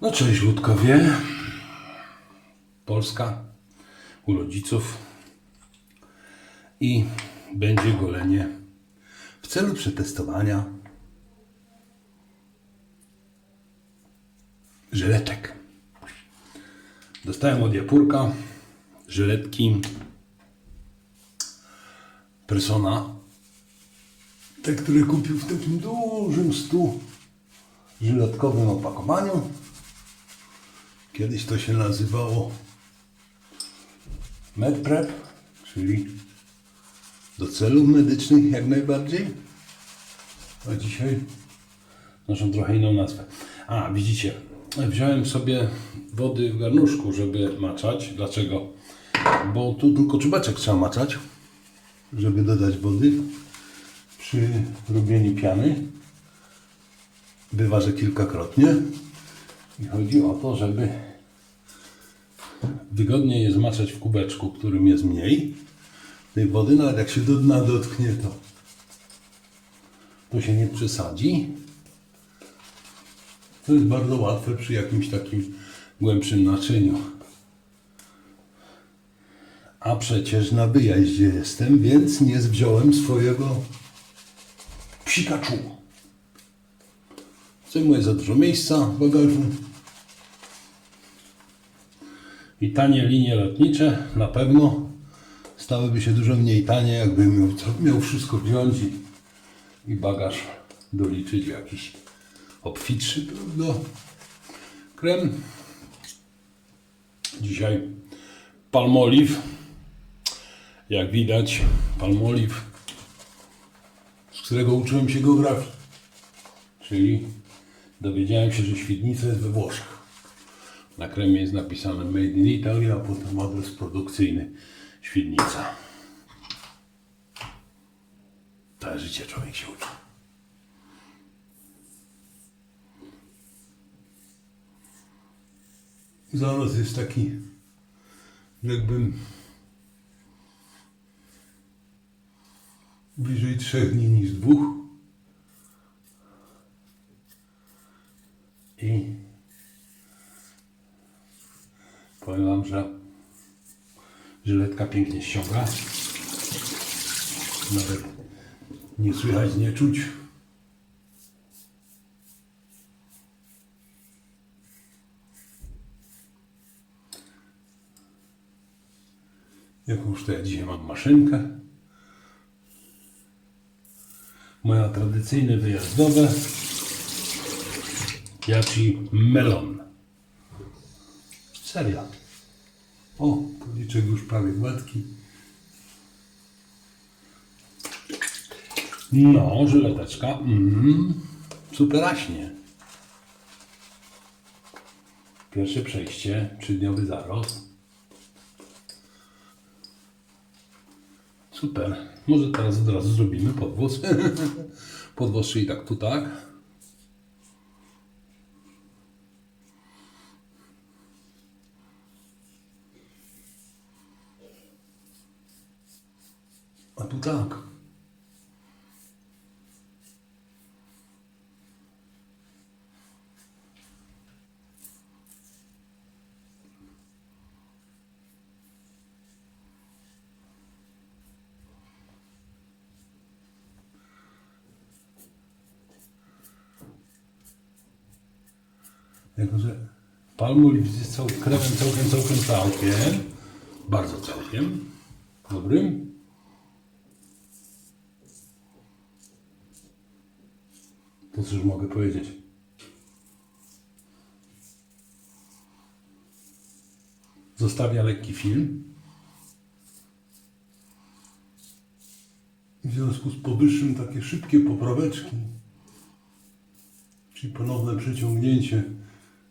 No cześć Łódkowie. Polska u rodziców i będzie golenie w celu przetestowania żyletek. Dostałem od Japurka żyletki Persona. Te, które kupił w takim dużym stu żyletkowym opakowaniu. Kiedyś to się nazywało MedPrep, czyli do celów medycznych jak najbardziej. A dzisiaj noszą trochę inną nazwę. A, widzicie, wziąłem sobie wody w garnuszku, żeby maczać. Dlaczego? Bo tu tylko czubeczek trzeba maczać, żeby dodać wody. Przy robieniu piany bywa, że kilkakrotnie. I chodzi o to, żeby wygodnie je zmaczać w kubeczku, którym jest mniej tej wody, nawet jak się do dna dotknie, to, to się nie przesadzi. To jest bardzo łatwe przy jakimś takim głębszym naczyniu. A przecież na wyjeździe jestem, więc nie wziąłem swojego psikaczu. Zajmuje za dużo miejsca w bagażu. I tanie linie lotnicze na pewno stałyby się dużo mniej tanie, jakbym miał, miał wszystko wziąć i, i bagaż doliczyć jakiś obfitszy, prawda? Krem. Dzisiaj palmolive. Jak widać, palmolive, z którego uczyłem się geografii. Czyli dowiedziałem się, że Świdnica jest we Włoszech. Na kremie jest napisane Made in Italy, a potem adres produkcyjny Świdnica. Całe życie człowiek się uczy. Zaraz jest taki, jakbym bliżej trzech dni niż dwóch. I powiem Wam, że żyletka pięknie ściąga. Nawet nie słychać, nie czuć. Jakąż to ja dzisiaj mam maszynkę. Moja tradycyjne wyjazdowe Jaci melon. Seria. O, policzek już prawie gładki. No, żyleteczka. Mm, superaśnie. Pierwsze przejście, trzydniowy zarost. Super. Może teraz od razu zrobimy podwóz. podwóz, czyli tak tu tak. Tak. Jako, że palmolive jest cał, kremem całkiem, całkiem, całkiem. Bardzo całkiem. Dobrym. To cóż mogę powiedzieć? Zostawia lekki film. W związku z powyższym takie szybkie popraweczki, czyli ponowne przeciągnięcie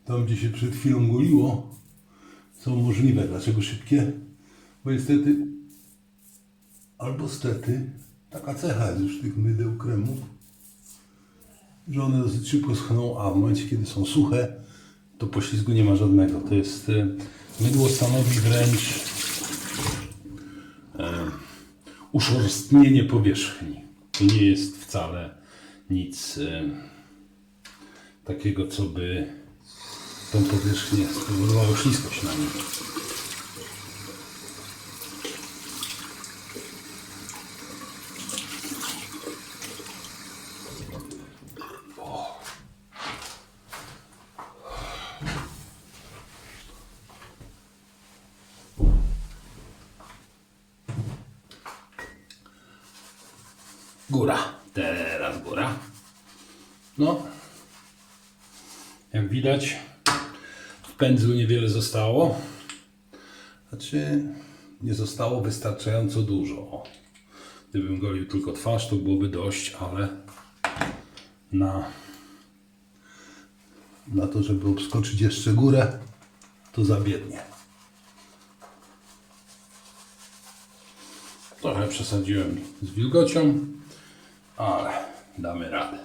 tam, gdzie się przed chwilą goliło, są możliwe. Dlaczego szybkie? Bo niestety, albo stety, taka cecha jest już tych mydeł kremów, że one dosyć szybko schną, a w momencie, kiedy są suche, to poślizgu nie ma żadnego. To jest e, mydło stanowi wręcz e, uszorstnienie powierzchni. To nie jest wcale nic e, takiego, co by tą powierzchnię, spowodowało śliskość na nim. Góra. Teraz góra. No. Jak widać, w pędzlu niewiele zostało. Znaczy, nie zostało wystarczająco dużo. Gdybym golił tylko twarz, to byłoby dość, ale na, na to, żeby obskoczyć jeszcze górę, to za biednie. Trochę przesadziłem z wilgocią, ale damy radę.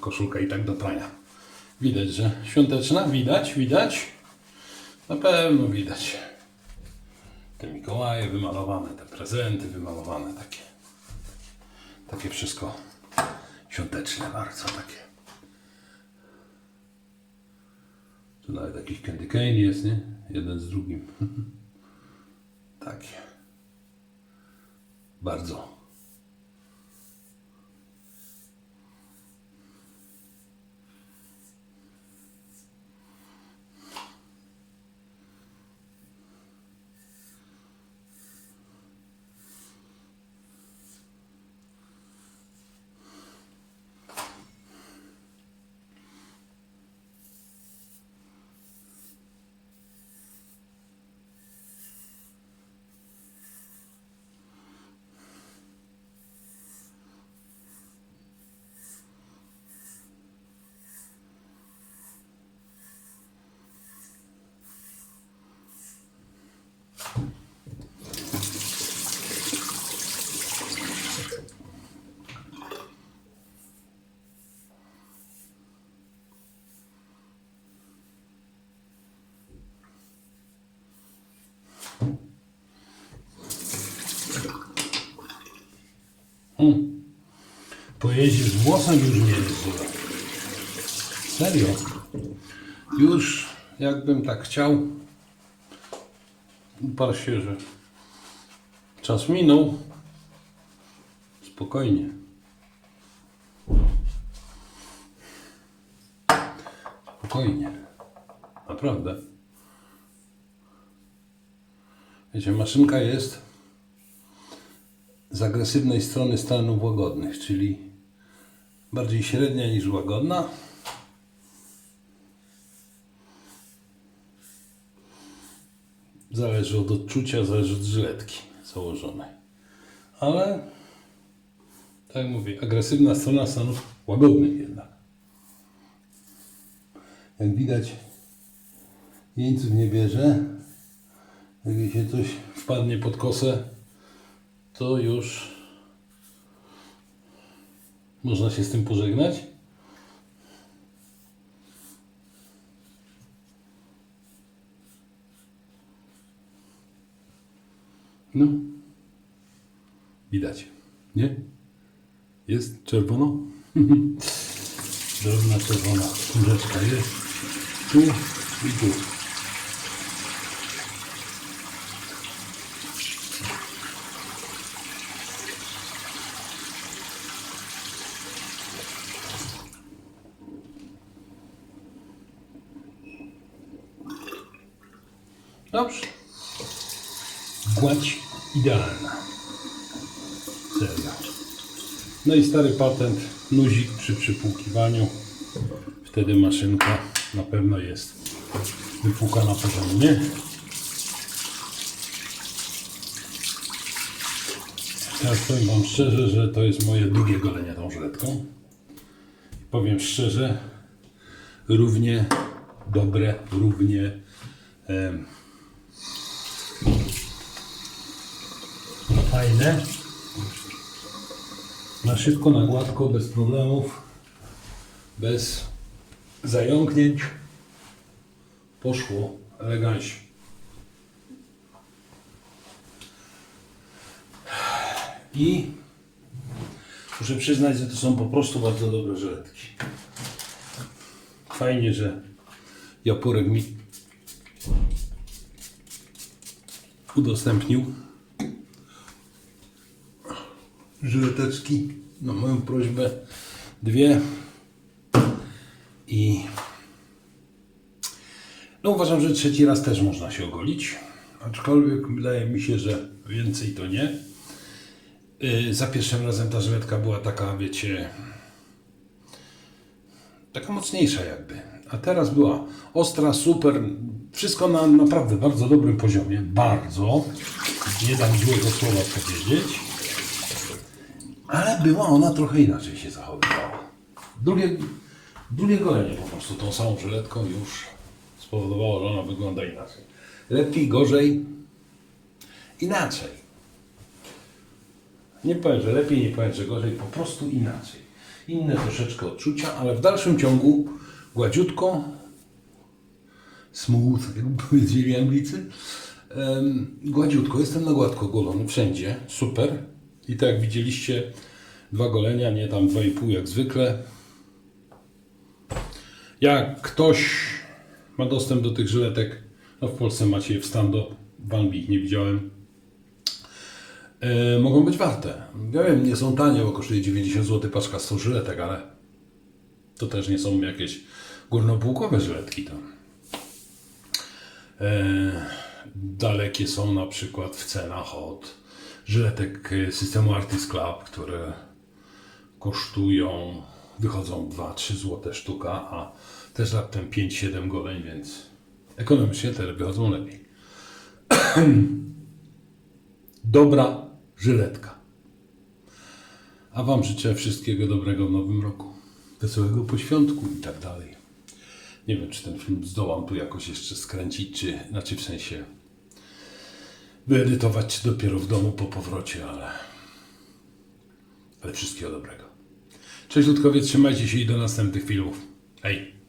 Koszulka i tak do prania. Widać, że świąteczna, widać, widać. Na pewno widać. Te Mikołaje wymalowane, te prezenty wymalowane, takie. Takie wszystko świąteczne bardzo takie. Tu nawet jakiś candy cane jest, nie? Jeden z drugim. takie. Bardzo. Hmm. Z włosem już nie jest. Serio. Już jakbym tak chciał, uparł się, że czas minął. Spokojnie. Spokojnie. Naprawdę. Wiecie, maszynka jest z agresywnej strony stanów łagodnych, czyli bardziej średnia niż łagodna. Zależy od odczucia, zależy od żyletki założonej. Ale, tak jak mówię, agresywna strona stanów łagodnych jednak. Jak widać, jeńców nie bierze. Jak się coś wpadnie pod kosę, to już można się z tym pożegnać. No, widać, nie? Jest czerwono? Drobna czerwona chmureczka jest tu i tu. Dobrze. Gładź idealna. Serio. No i stary patent, nuzik przy przypłukiwaniu. Wtedy maszynka na pewno jest wypłukana porządnie. Teraz powiem Wam szczerze, że to jest moje drugie golenie tą żyletką. Powiem szczerze, równie dobre, równie em, fajne. Na szybko, na gładko, bez problemów, bez zająknięć. Poszło elegancznie. I muszę przyznać, że to są po prostu bardzo dobre żyletki. Fajnie, że Japorek mi udostępnił żyleteczki na moją prośbę dwie i no uważam, że trzeci raz też można się ogolić aczkolwiek wydaje mi się, że więcej to nie Yy, za pierwszym razem ta żyletka była taka, wiecie taka mocniejsza jakby. A teraz była ostra, super, wszystko na naprawdę bardzo dobrym poziomie. Bardzo. Nie dam złego słowa powiedzieć. Ale była ona trochę inaczej się zachowywała. Drugie, drugie golenie po prostu tą samą żyletką już spowodowało, że ona wygląda inaczej. Lepiej, gorzej, inaczej. Nie powiem, że lepiej, nie powiem, że gorzej, po prostu inaczej. Inne troszeczkę odczucia, ale w dalszym ciągu gładziutko, smooth, jak powiedzieli Anglicy, gładziutko, jestem na gładko golony wszędzie, super. I tak jak widzieliście, dwa golenia, nie tam dwa i pół jak zwykle. Jak ktoś ma dostęp do tych żyletek, no w Polsce macie je w stando, w Anglii ich nie widziałem, e, mogą być warte. Ja wiem, nie są tanie, bo kosztuje 90 zł paczka 100 żyletek, ale to też nie są jakieś górnopółkowe żyletki. To. E, dalekie są na przykład w cenach od żyletek e, systemu Artist Club, które kosztują, wychodzą 2-3 zł sztuka, a też raptem 5-7 goleń, więc ekonomicznie te wychodzą lepiej. Dobra żyletka. A Wam życzę wszystkiego dobrego w nowym roku. Wesołego poświątku i tak dalej. Nie wiem, czy ten film zdołam tu jakoś jeszcze skręcić, czy, znaczy w sensie wyedytować, dopiero w domu po powrocie, ale, ale wszystkiego dobrego. Cześć Ludkowie, trzymajcie się i do następnych filmów. Hej!